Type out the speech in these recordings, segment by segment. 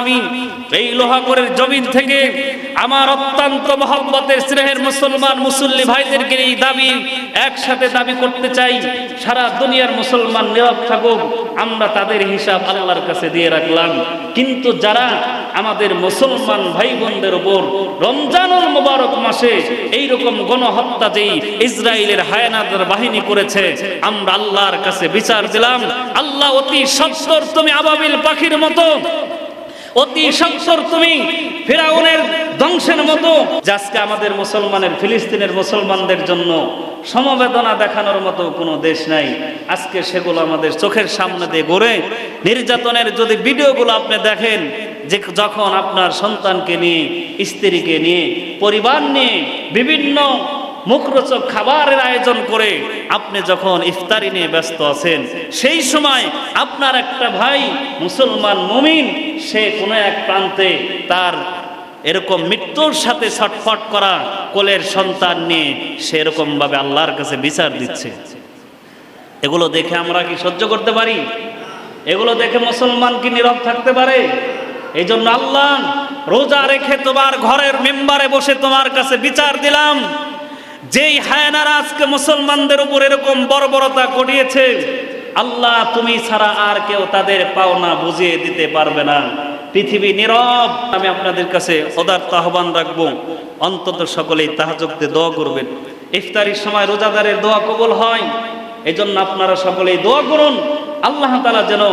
আমি এই জমিন থেকে আমার অত্যন্ত মহব্বতের স্নেহের মুসলমান মুসল্লি ভাইদেরকে এই দাবি একসাথে দাবি করতে চাই। সারা দুনিয়ার মুসলমান থাকুক, আমরা তাদের হিসাব আল্লাহর কাছে দিয়ে রাখলাম। কিন্তু যারা আমাদের মুসলমান ভাই বোনদের উপর রমজানুল মুবারক মাসে এই রকম গণহত্যা যেই ইসরায়েলের হায়ানাদের বাহিনী করেছে, আমরা আল্লাহর কাছে বিচার দিলাম। আল্লাহ অতি সত্তর তুমি আবাবিল পাখির মতো অতি সত্তর তুমি ফেরাউনের ধ্বংসের মতো। আজকে আমাদের মুসলমানের, ফিলিস্তিনের মুসলমানদের জন্য সমবেদনা দেখানোর মতো কোনো দেশ নাই। আজকে সেগুলো আমাদের চোখের সামনে দিয়ে গড়ে। নির্যাতনের যদি ভিডিওগুলো আপনি দেখেন, যে যখন আপনার সন্তানকে নিয়ে, স্ত্রীকে নিয়ে, পরিবার নিয়ে বিভিন্ন মুখরোচক খাবারের আয়োজন করে আপনি যখন ইফতারি নিয়ে ব্যস্ত আছেন, সেই সময় আপনার একটা ভাই মুসলমান মুমিন, সে কোনো এক প্রান্তে তার এরকম মৃত্যুর সাথে ছটফট করা কোলের সন্তান নিয়ে সে এরকম ভাবে আল্লাহর কাছে বিচার দিচ্ছে। এগুলো দেখে আমরা কি সহ্য করতে পারি? এগুলো দেখে মুসলমান কি নীরব থাকতে পারে? এই জন্য আল্লাহ রোজা রেখে তোমার ঘরের মেম্বারে বসে তোমার কাছে বিচার দিলাম। যেই হায়নারা আজকে মুসলমানদের উপর এরকম বর্বরতা ঘটিয়েছে, আল্লাহ তুমি ছাড়া আর কেউ তাদের পাওনা বুঝিয়ে দিতে পারবে না। পৃথিবী নীরব, আমি আপনাদের কাছে পদার্থ আহ্বান রাখব। অন্তত সকলেই তাহাজুকতে দোয়া করবেন। ইফতারির সময় রোজাদারের দোয়া কবল হয়, এজন্য আপনারা সকলেই দোয়া করুন। আল্লাহ তালা যেন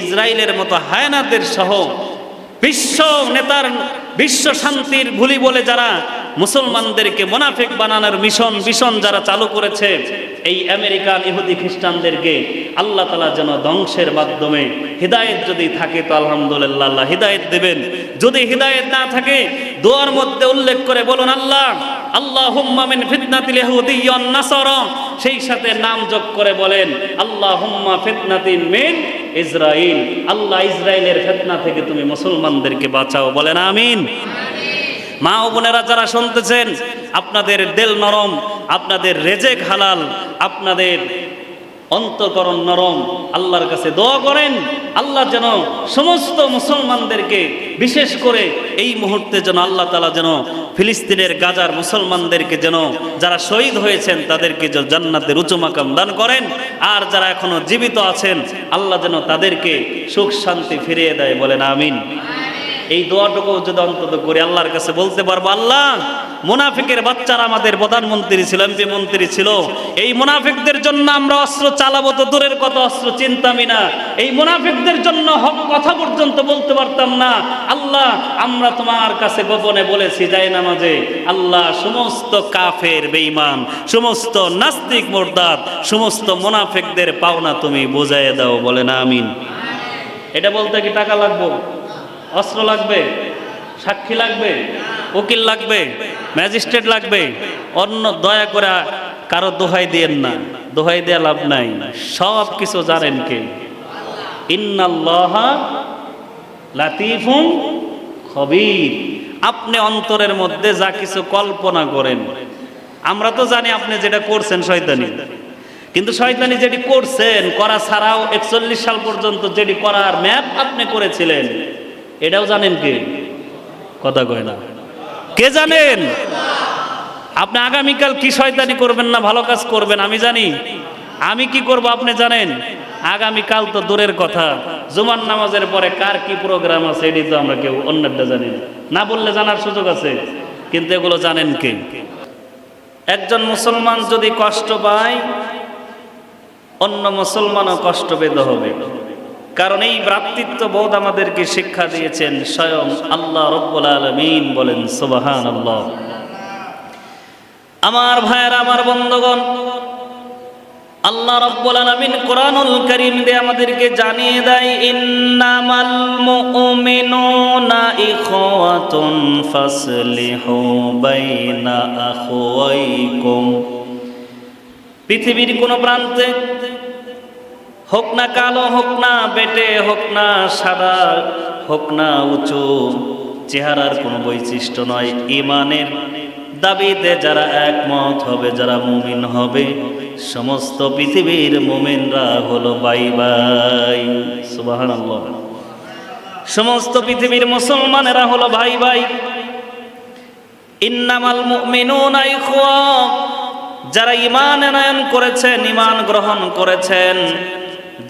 ইসরায়েলের মতো হায়নাদের সহ বিশ্ব নেতার, বিশ্ব শান্তির ভুলি বলে যারা মুসলমানদেরকে মোনাফেক বানানোর মিশন মিশন যারা চালু করেছে, এই আমেরিকান ইহুদি খ্রিস্টানদেরকে আল্লাহ তালা যেন ধ্বংসের মাধ্যমে হৃদায়ত যদি থাকে তো আলহামদুলিল্লাহ হৃদায়ত দেবেন। যদি হৃদায়ত না থাকে, দোয়ার মধ্যে উল্লেখ করে বলুন, আল্লাহ আল্লাহ হুম্মামিন ফিতনাতিল ইহুদিয়্যান নাসারা। সেই সাথে নাম যোগ করে বলেন আল্লাহ হুম্মা ফিতনাতিন মিন ইসরাইল। আল্লাহ ইসরায়েলের ফেতনা থেকে তুমি মুসলমানদেরকে বাঁচাও। বলেন, আমিন। মা ও বোনেরা যারা শুনতেছেন, আপনাদের দেল নরম, আপনাদের রেজেক হালাল, আপনাদের অন্তকরণ নরম, আল্লাহর কাছে দোয়া করেন, আল্লাহ যেন সমস্ত মুসলমানদেরকে বিশেষ করে এই মুহূর্তে যেন আল্লাহ তালা যেন ফিলিস্তিনের গাজার মুসলমানদেরকে যেন যারা শহীদ হয়েছেন, তাদেরকে জান্নাতের উঁচু মাকাম দান করেন। আর যারা এখনও জীবিত আছেন, আল্লাহ যেন তাদেরকে সুখ শান্তি ফিরিয়ে দেয় বলেন, আমিন। এই দোয়াটুকু যদি অন্তত করে, আল্লাহর কাছে বলতে পারব, আল্লাহ, মুনাফিকের বাচ্চারা আমাদের প্রধানমন্ত্রী ছিল, এমপি মন্ত্রী ছিল। এই মুনাফিকদের জন্য আমরা অস্ত্র চালাবো তো দূরের কত অস্ত্র চিন্তামি না। এই মুনাফিকদের জন্য হক কথা পর্যন্ত বলতে পারতাম না। আল্লাহ, আমরা তোমার কাছে গোপনে বলেছি, যাই নামাজে, আল্লাহ, সমস্ত কাফের বেঈমান, সমস্ত নাস্তিক মোরদাদ, সমস্ত মুনাফিকদের পাওনা তুমি বোঝাই দাও বলে না আমিন। এটা বলতে কি টাকা লাগবো? অস্ত্র লাগবে, সাক্ষী লাগবে, উকিল লাগবে, ম্যাজিস্ট্রেট লাগবে, অন্য দয়া করে কারও দোহাই দিয়েন না, দোহাই দেওয়া লাভ নাই, সব কিছু জানেন কে? ইন্নাল্লাহ খবির। আপনি অন্তরের মধ্যে যা কিছু কল্পনা করেন, আমরা তো জানি আপনি যেটা করছেন শয়তানি। কিন্তু শয়তানি যেটি করছেন, করা ছাড়াও একচল্লিশ সাল পর্যন্ত যেটি করার ম্যাপ আপনি করেছিলেন। এটাও জানেন কে? কথা কয় না। কে জানেন? আপনি আগামীকাল কি শয়তানি করবেন না ভালো কাজ করবেন, আমি জানি। আমি কি করব আপনি জানেন? আগামীকাল তো দূরের কথা। জুমান নামাজের পরে কার কি প্রোগ্রাম আছে এটি তো আমরা কেউ অন্যটা জানি না বললে জানার সুযোগ আছে, কিন্তু এগুলো জানেন কে? একজন মুসলমান যদি কষ্ট পায়, অন্য মুসলমানও কষ্ট পেতে হবে। কারণ এই ভ্রাতৃত্ব বোধ আমাদেরকে শিক্ষা দিয়েছেন স্বয়ং আল্লাহ রব্বুল আলমিন বলেন সুবাহান আল্লাহ আমার ভাইয়ের, আমার বন্ধগণ, আল্লাহ রব্বুল আলামিন কোরআনুল কারীম দিয়ে আমাদেরকে জানিয়ে দেয়, ইন্নামাল মুমিনুনা ইখওয়াতুন ফাসলিহু বাইনা আখওয়াইকুম। পৃথিবীর কোন প্রান্তে হোক না কালো, হোক না বেটে, হোক না সাদা, হোক না উঁচু, চেহারার কোনো বৈশিষ্ট্য নয়, ইমানের দাবিতে যারা একমত হবে, যারা মুমিন হবে, সমস্ত পৃথিবীর মুমিনরা হলো বাই বাই সমস্ত পৃথিবীর মুসলমানেরা হলো ভাই ভাই ইন্নামাল মুমিনুনা ইখওয়া, যারা ঈমান আনয়ন করেছেন, ঈমান গ্রহণ করেছেন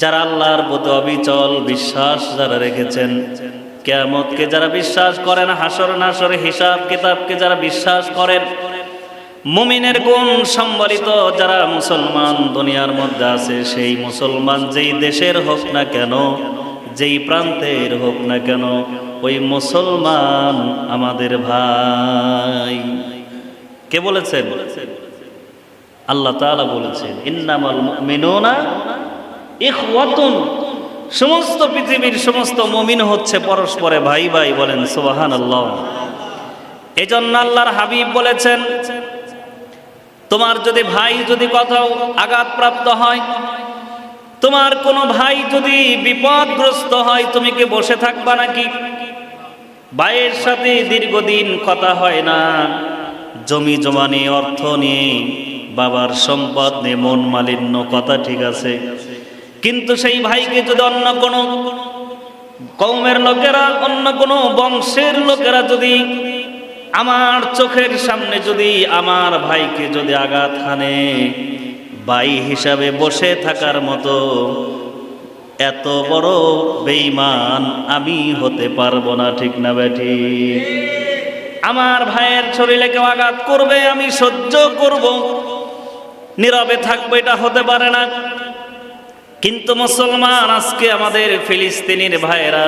যারা আল্লাহর প্রতি অবিচল বিশ্বাস যারা রেখেছেন, কিয়ামতকে যারা বিশ্বাস করেন, হাসর নাসর হিসাব কিতাবকে যারা বিশ্বাস করেন, মুমিনের গুণ সম্বলিত যারা মুসলমান দুনিয়ার মধ্যে আছে, সেই মুসলমান যেই দেশের হোক না কেন, যেই প্রান্তের হোক না কেন, ওই মুসলমান আমাদের ভাই। কে বলেছেন? আল্লাহ তাআলা বলেছেন, ইন্নামাল মুমিনুনা ইখওয়াতুন। সমস্ত পৃথিবীর সমস্ত মুমিন হচ্ছে পরস্পরে ভাই ভাই বলেন, সুবহানাল্লাহ। এজন্য আল্লাহর হাবিব বলেছেন, তোমার যদি ভাই যদি কোথাও আঘাতপ্রাপ্ত হয়, তোমার কোনো ভাই যদি বিপদগ্রস্ত হয়, তুমি কি বসে থাকবা নাকি? ভাইয়ের সাথে দীর্ঘদিন কথা হয় না। জমি জমা নিয়ে, অর্থ নিয়ে, বাবার সম্পদ নিয়ে, মন মালিন্য, কথা ঠিক আছে। কিন্তু সেই ভাইকে যদি অন্য কোনো কৌমের লোকেরা, অন্য কোনো বংশের লোকেরা যদি আমার চোখের সামনে যদি আমার ভাইকে যদি আঘাত হানে, ভাই হিসাবে বসে থাকার মতো এত বড় বেইমান আমি হতে পারব না, ঠিক না বেঠি? আমার ভাইয়ের শরীরে কেউ আঘাত করবে, আমি সহ্য করব। নীরবে থাকব, এটা হতে পারে না। কিন্তু মুসলমান আজকে আমাদের ফিলিস্তিনের ভাইয়েরা,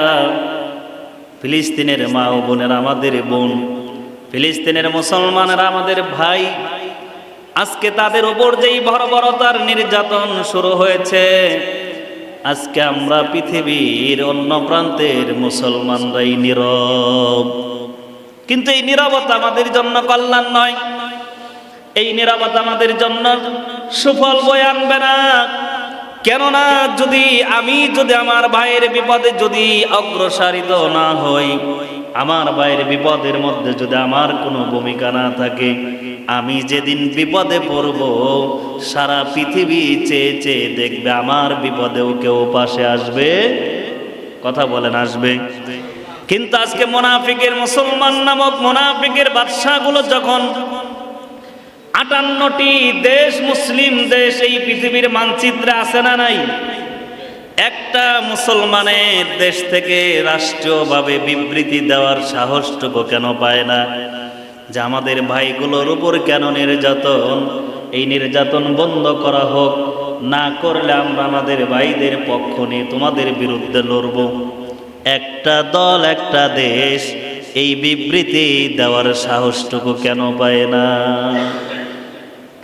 ফিলিস্তিনের মা ও বোনেরা, আমাদের বোন, ফিলিস্তিনের মুসলমানেরা, আমাদের ভাই, আজকে তাদের ওপর যেই বর্বরতার নির্যাতন শুরু হয়েছে, আজকে আমরা পৃথিবীর অন্য প্রান্তের মুসলমানরাই নীরব। কিন্তু এই নীরবতা আমাদের জন্য কল্যাণ নয়, এই নীরবতা আমাদের জন্য সুফল বয়ে আনবে না। কেননা যদি আমি, যদি আমার ভাইয়ের বিপদে যদি অগ্রসারিত না হই, আমার ভাইয়ের বিপদের মধ্যে যদি আমার কোনো ভূমিকা না থাকে, আমি যেদিন বিপদে পড়ব, সারা পৃথিবী চেয়ে চেয়ে দেখবে আমার বিপদেও কেউ পাশে আসবে। কথা বলেন, আসবে। কিন্তু আজকে মোনাফিকের মুসলমান নামক মোনাফিকের বাদশাগুলো যখন আটান্নটি দেশ মুসলিম দেশ এই পৃথিবীর মানচিত্রে আছে না নাই? একটা মুসলমানের দেশ থেকে রাষ্ট্রীয়ভাবে বিবৃতি দেওয়ার সাহসটুকু কেন পায় না? যে আমাদের ভাইগুলোর উপর কেন নির্যাতন? এই নির্যাতন বন্ধ করা হোক, না করলে আমরা আমাদের ভাইদের পক্ষ নিয়ে তোমাদের বিরুদ্ধে লড়ব। একটা দল, একটা দেশ, এই বিবৃতি দেওয়ার সাহসটুকু কেন পায় না?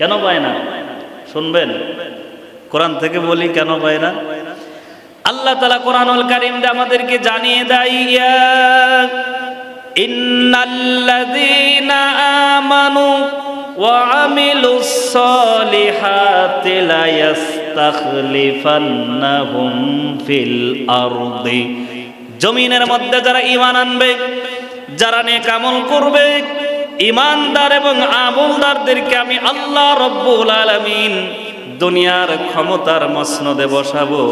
কেন পায় না? শুনবেন। কোরআন থেকে বলি কেন পায় না? আল্লাহ তালা কোরআনুল কারিম আমাদেরকে জানিয়ে দেয় ইন্নাল্লাযীনা আমানু আমিলুস সালিহাতি লা ইয়াস্তাখলিফান্নাহুম ফিল আরদি। জমিনের মধ্যে যারা ঈমান আনবে, যারা নেক আমল করবে ইমানদার এবং আমলদারদেরকে আমি আল্লাহ রব্বুল আলামিন দুনিয়ার ক্ষমতার মসনদে বসাবো,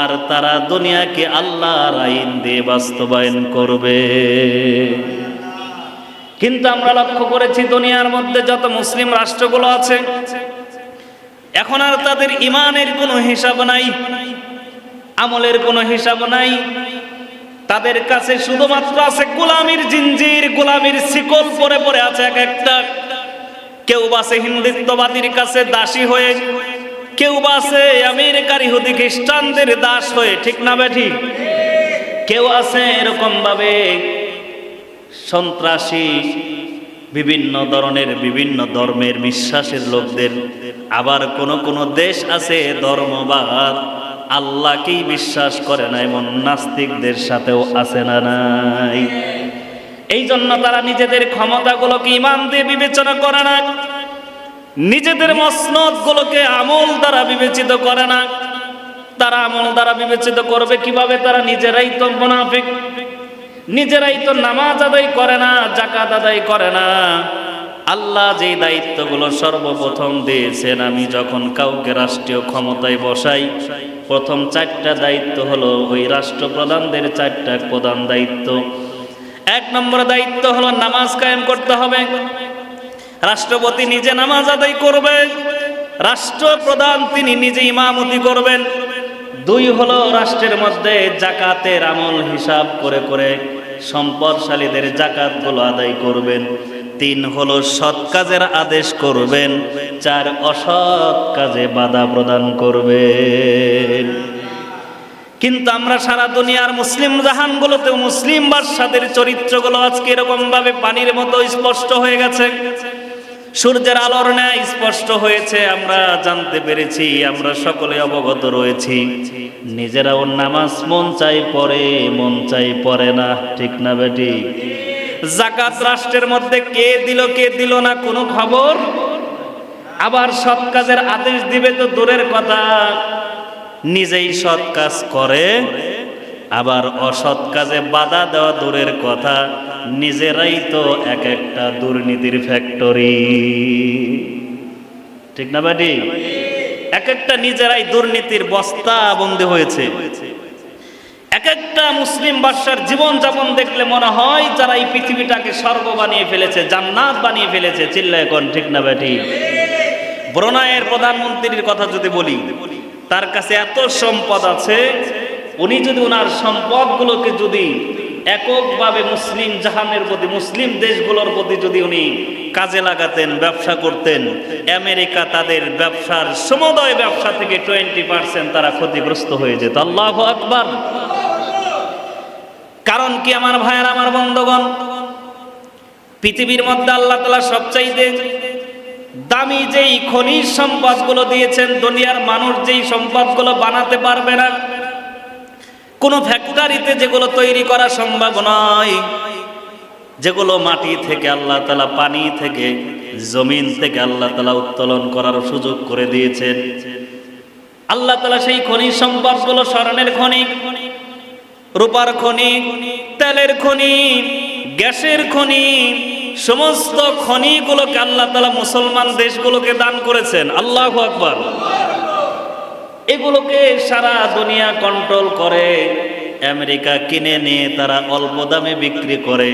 আর তারা দুনিয়াকে আল্লাহর আইন দিয়ে বাস্তবায়ন করবে। কিন্তু আমরা লক্ষ্য করেছি, দুনিয়ার মধ্যে যত মুসলিম রাষ্ট্রগুলো আছে, এখন আর তাদের ইমানের কোনো হিসাব নাই, আমলের কোনো হিসাব নাই তাদের কাছে শুধুমাত্র আছে গোলামির জিঞ্জির, গোলামির শিকল পরে পরে আছে এক একটা। কেউ বাসে হিন্দুত্ববাদীর কাছে দাসী হয়ে, কেউ বাসে আমেরিকার ইহুদি খ্রিস্টানদের দাস হয়ে, ঠিক না ব্যাঠি? কেউ আছে এরকম ভাবে সন্ত্রাসী, বিভিন্ন ধরনের, বিভিন্ন ধর্মের বিশ্বাসের লোকদের। আবার কোন কোন দেশ আছে ধর্মবাদ আল্লাহকেই বিশ্বাস করে না, এমন নাস্তিকদের সাথেও আছে না নাই। এই জন্য তারা নিজেদের ক্ষমতাগুলোকে ইমান দিয়ে বিবেচনা করে না, নিজেদের মসনদ গুলোকে আমল দ্বারা বিবেচিত করে না। তারা আমল দ্বারা বিবেচিত করবে কীভাবে? তারা নিজেরাই তো মুনাফিক, নিজেরাই তো নামাজ আদায় করে না জাকাত আদায় করে না। আল্লাহ যেই দায়িত্বগুলো সর্বপ্রথম দিয়েছেন, আমি যখন কাউকে রাষ্ট্রীয় ক্ষমতায় বসাই প্রথম চারটা দায়িত্ব হলো ওই রাষ্ট্রপ্রধানদের চারটা প্রধান দায়িত্ব। এক নম্বর দায়িত্ব হলো নামাজ কায়েম করতে হবে। রাষ্ট্রপতি নিজে নামাজ আদায় করবে। রাষ্ট্রপ্রধান তিনি নিজে ইমামতি করবেন। দুই হলো রাষ্ট্রের মধ্যে জাকাতের আমল হিসাব করে করে সম্পদশালীদের জাকাতগুলো আদায় করবেন। তিন হলো সৎ কাজের আদেশ করবেন, চার অসৎ কাজে বাধা প্রদান করবেন। কিন্তু আমরা সারা দুনিয়ার মুসলিম জাহানগুলোতে মুসলিম বাদশাদের চরিত্রগুলো আজকে এরকম ভাবে পানির মতো স্পষ্ট হয়ে গেছে। সূর্যের আলোর ন্যায় স্পষ্ট হয়েছে, আমরা জানতে পেরেছি, আমরা সকলে অবগত রয়েছি। নিজেরাও নামাজ মন চাই পড়ে, মন চাই পড়ে না, ঠিক না বেটি? জাকাত রাষ্ট্রের মধ্যে কে দিল কে দিল না, কোনো খবর? আবার সৎ কাজের আদেশ দিবে তো দূরের কথা। নিজেই সৎ কাজ করে, আবার অসৎ কাজে বাধা দেওয়া দূরের কথা। নিজেরাই তো এক একটা দুর্নীতির ফ্যাক্টরি ঠিক না বাটি? এক একটা নিজেরাই দুর্নীতির বস্তা বন্দী হয়েছে। এক একটা মুসলিম বাদশার জীবন যাপন দেখলে মনে হয় যারা এই পৃথিবীটাকে স্বর্গ বানিয়ে ফেলেছে, জান্নাত বানিয়ে ফেলেছে, চিল্লায় কোন, ঠিক না ব্যাটি ব্রোনায়ের প্রধানমন্ত্রীর কথা যদি বলি, তার কাছে এত সম্পদ আছে, উনি যদি ওনার সম্পদগুলোকে যদি এককভাবে মুসলিম জাহানের প্রতি, মুসলিম দেশগুলোর প্রতি যদি উনি কাজে লাগাতেন, ব্যবসা করতেন, আমেরিকা তাদের ব্যবসার সমুদয় ব্যবসা থেকে টোয়েন্টি পার্সেন্ট তারা ক্ষতিগ্রস্ত হয়ে যেত। আল্লাহ আকবার। কারণ কি আমার ভাইয়ের, আমার বন্ধগণ? পৃথিবীর মধ্যে আল্লাহ তালা সবচাইতে দামি যেই খনিজ সম্পদগুলো দিয়েছেন, দুনিয়ার মানুষ যেই সম্পদগুলো বানাতে পারবে না, কোনো ফ্যাক্টরিতে যেগুলো তৈরি করা সম্ভব নয়, যেগুলো মাটি থেকে আল্লাহ তালা পানি থেকে, জমিন থেকে আল্লাহ তালা উত্তোলন করার সুযোগ করে দিয়েছেন। আল্লাহ তালা সেই খনিজ সম্পদগুলো স্মরণের খনি রূপার খনি, তেলের খনি, গ্যাসের খনি, সমস্ত খনিগুলোকে আল্লাহ তালা মুসলমান দেশগুলোকে দান করেছেন। আল্লাহ আকবর। এগুলোকে সারা দুনিয়া কন্ট্রোল করে, আমেরিকা কিনে নিয়ে তারা অল্প দামে বিক্রি করে,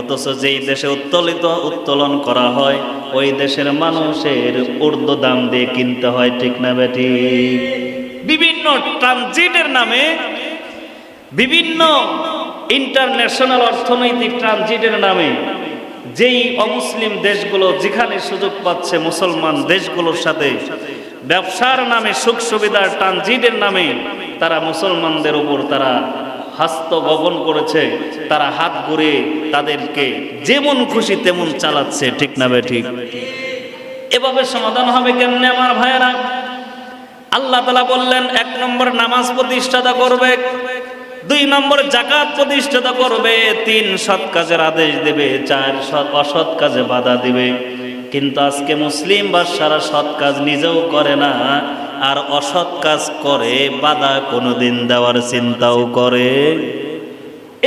অথচ যেই দেশে উত্তোলিত উত্তোলন করা হয়, ওই দেশের মানুষের উর্দু দাম দিয়ে কিনতে হয়, ঠিক না বেটি বিভিন্ন ট্রানজিটের নামে বিভিন্ন ইন্টারন্যাশনাল অর্থনৈতিক ট্রানজিটের নামে যেই অমুসলিম দেশগুলো যেখানে সুযোগ পাচ্ছে মুসলমান দেশগুলোর সাথে ব্যবসার নামে সুখ সুবিধার ট্রানজিটের নামে তারা মুসলমানদের উপর তারা হাস্ত গবন করেছে, তারা হাত ঘুরে তাদেরকে যেমন খুশি তেমন চালাচ্ছে, ঠিক না বে ঠিক? এভাবে সমাধান হবে কেমনে আমার ভাইয়েরা? আল্লাহ তালা বললেন, এক নম্বর নামাজ প্রতিষ্ঠাতা করবে। দুই নম্বর জাকাত প্রতিষ্ঠাতা করবে, তিন সৎ কাজের আদেশ দেবে, চার সৎ অসৎ কাজে বাধা দিবে। কিন্তু আজকে মুসলিম বাদশারা সৎ কাজ নিজেও করে না, আর অসৎ কাজ করে বাধা কোনোদিন দেওয়ার চিন্তাও করে।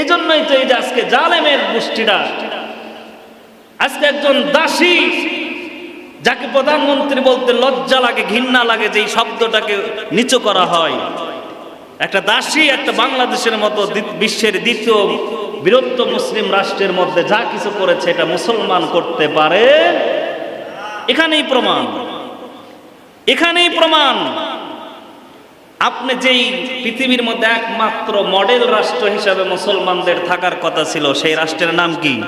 এজন্যই তো এই যে আজকে জালেমের গোষ্ঠীরা, আজকে একজন দাসী, যাকে প্রধানমন্ত্রী বলতে লজ্জা লাগে, ঘৃণা লাগে যে এই শব্দটাকে নিচু করা হয়। একটা দাসী, একটা বাংলাদেশের মতো বিশ্বের দ্বিতীয় বৃহত্তম মুসলিম রাষ্ট্রের মধ্যে যা কিছু করেছে, এটা মুসলমান করতে পারে। এখানেই প্রমাণ। এখানেই প্রমাণ। আপনি যেই পৃথিবীর মধ্যে একমাত্র মডেল রাষ্ট্র হিসাবে মুসলমানদের থাকার কথা ছিল, সেই রাষ্ট্রের নাম কি?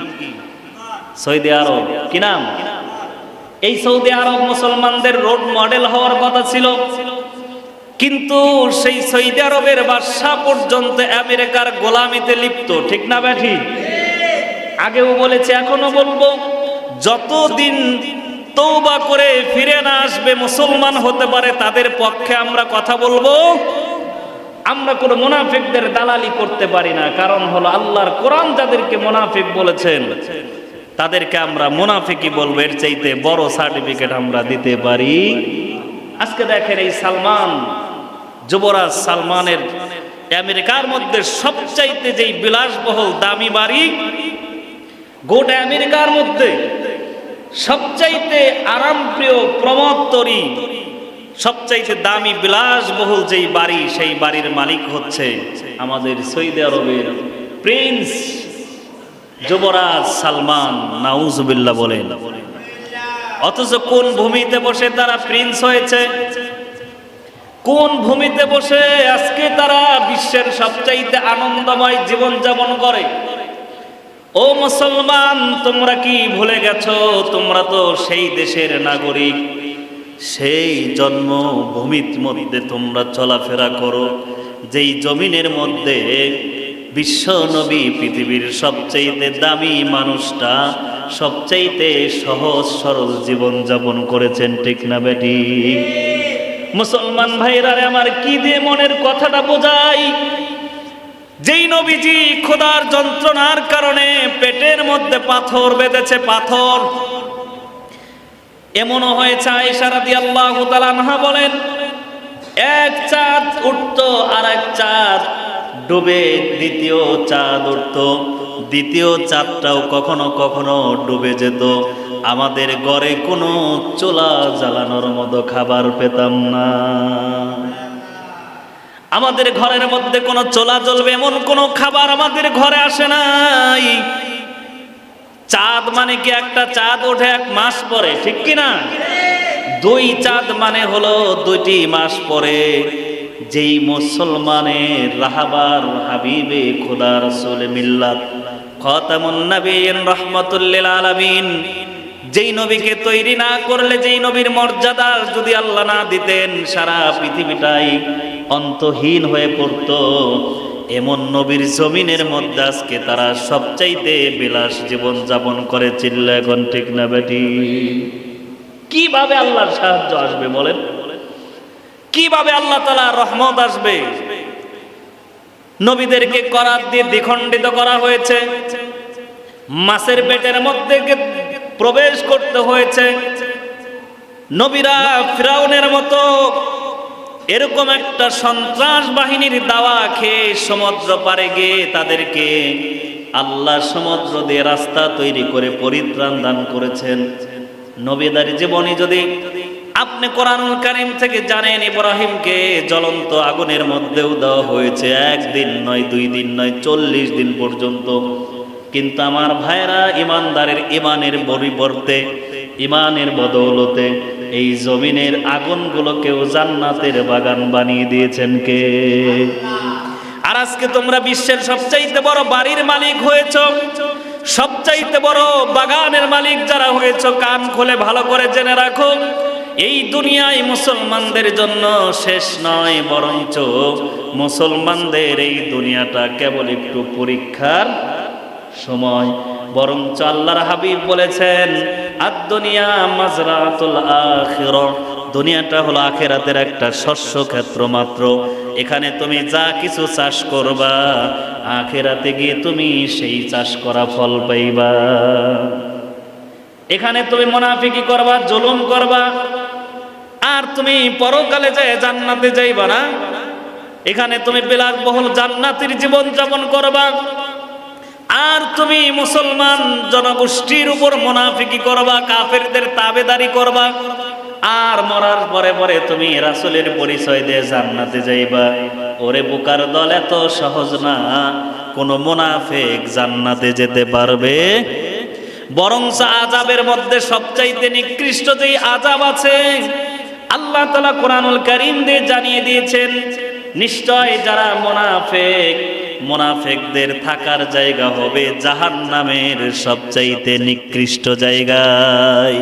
Saudi Arab. কি নাম? এই সৌদি আরব মুসলমানদের রোড মডেল হওয়ার কথা ছিল। কিন্তু সেই সৌদি আরবের বাদশাহ পর্যন্ত আমেরিকার গোলামিতে লিপ্ত, ঠিক না ব্যাঠি? আগেও বলেছে, এখনও বলব, যতদিন তৌবা করে ফিরে না আসবে, মুসলমান হতে পারে, তাদের পক্ষে আমরা কথা বলব। আমরা কোনো মুনাফিকদের দালালি করতে পারি না, কারণ হলো আল্লাহর কোরআন যাদেরকে মুনাফিক বলেছেন, তাদেরকে আমরা মুনাফিকই বলব, এর চাইতে বড় সার্টিফিকেট আমরা দিতে পারি। আজকে দেখেন এই সালমান যুবরাজ সালমানের আমেরিকার মধ্যে সবচাইতে যেই বিলাসবহুল দামি বাড়ি, গোটা আমেরিকার মধ্যে সবচাইতে আরামপ্রিয় প্রমোত্তরী সবচাইতে দামি বিলাসবহুল যেই বাড়ি, সেই বাড়ির মালিক হচ্ছে আমাদের সৌদি আরবের প্রিন্স যুবরাজ সালমান, নাউজুবিল্লাহ বলেন। অথচ কোন ভূমিতে বসে তারা প্রিন্স হয়েছে? কোন ভূমিতে বসে আজকে তারা বিশ্বের সবচাইতে আনন্দময় জীবন যাপন করে? ও মুসলমান, তোমরা কি ভুলে গেছো? তোমরা তো সেই দেশের নাগরিক। সেই জন্মভূমির মধ্যে তোমরা চলাফেরা করো। যেই জমিনের মধ্যে বিশ্ব নবী পৃথিবীর সবচাইতে দামি মানুষটা সবচাইতে সহজ সরল জীবন যাপন করেছেন, ঠিক না বেটি মুসলমান ভাইরা আমার কি দিয়ে মনের কথাটা বোঝাই? যেই নবীজি খোদার যন্ত্রণার কারণে পেটের মধ্যে পাথর বেঁধেছে, পাথর। এমনও হয়েছে আয়েশা রাদিয়াল্লাহু তাআলা আনহা বলেন, এক চাঁদ উঠতো আর এক চাঁদ ডুবে দ্বিতীয় চাঁদ উঠতো। দ্বিতীয় চাঁদটাও কখনো কখনো ডুবে যেত। আমাদের ঘরে কোনো চোলা জ্বালানোর মতো খাবার পেতাম না। আমাদের ঘরের মধ্যে কোনো চোলা জ্বলবে এমন কোনো খাবার আমাদের ঘরে আসে নাই। চাঁদ মানে কি একটা চাঁদ ওঠে এক মাস পরে, ঠিক কি না? দুই চাঁদ মানে হলো দুইটি মাস পরে। যেই মুসলমানের রাহাবার হাবিবে খোদা রসুল মিল্লাত খতামুন নবীন রহমতুল্লিল আলামিন। যেই নবীকে তৈরি না করলে যেই নবীর মর্যাদা যদি আল্লাহ না দিতেন, সারা পৃথিবীটাই অন্তহীন হয়ে পড়তো। এমন নবীর জমিনের মধ্যে আজকে তারা সবচাইতে বিলাস জীবন যাপন করে চিল্লা এখন ঠিক না বেটি? কীভাবে আল্লাহর সাহায্য আসবে বলেন? কীভাবে আল্লাহ তালা রহমত আসবে? নবীদেরকে করার দিয়ে দ্বিখণ্ডিত করা হয়েছে। মাছের পেটের মধ্যে প্রবেশ করতে হয়েছে। নবীরা ফিরাউনের মতো এরকম একটা সন্ত্রাস বাহিনীর দাওয়া খেয়ে সমুদ্র পারে গিয়ে তাদেরকে আল্লাহ সমুদ্র দিয়ে রাস্তা তৈরি করে পরিত্রাণ দান করেছেন। নবীদার জীবনী যদি আপনি কোরআনুল কারিম থেকে জানেন ইব্রাহিমকে জ্বলন্ত আগুনের মধ্যেও দেওয়া হয়েছে। একদিন নয়, দুই দিন নয়, চল্লিশ দিন পর্যন্ত। কিন্তু আমার ভাইরা ইমানদারের ইমানের পরিবর্তে, ইমানের বদৌলতে এই জমিনের আগুনগুলোকেও জান্নাতের বাগান বানিয়ে দিয়েছেন কে? আর আজকে তোমরা বিশ্বের সবচাইতে বড় বাড়ির মালিক হয়েছ। সবচাইতে বড় বাগানের মালিক যারা হয়েছ, কান খুলে ভালো করে জেনে রাখো। এই দুনিয়ায় মুসলমানদের জন্য শেষ নয়, বরঞ্চ মুসলমানদের এই দুনিয়াটা কেবল একটু পরীক্ষার সময়। বরঞ্চ আল্লাহর হাবিব বলেছেন আর দুনিয়া মাজরাতুল আখির দুনিয়াটা হলো আখেরাতের একটা শস্য ক্ষেত্র মাত্র। এখানে তুমি যা কিছু চাষ করবা, আখেরাতে গিয়ে তুমি সেই চাষ করা ফল পাইবা। এখানে তুমি মুনাফিকি করবা, জুলুম করবা আর তুমি পরকালে যায় জান্নাতে যাইবা না, এখানে তুমি বিলাসবহুল জান্নাতের জীবন যাপন করবা। আর তুমি মুসলমান জনগোষ্ঠীর উপর মুনাফিকি করবা, কাফেরদের তাবেদারি করবা। আর মরার পরে পরে তুমি রাসূলের পরিচয় দিয়ে জান্নাতে যাইবা। ওরে বোকার দল, এত সহজ না, কোন মুনাফিক জান্নাতে যেতে পারবে। বরং আজাবের মধ্যে সবচাইতে নিকৃষ্ট যেই আজাব আছে আল্লাহ তালা কোরআনুল করিম দিয়ে জানিয়ে দিয়েছেন, নিশ্চয় যারা মোনাফেক, মোনাফেকদের থাকার জায়গা হবে জাহান নামের সবচাইতে নিকৃষ্ট জায়গায়।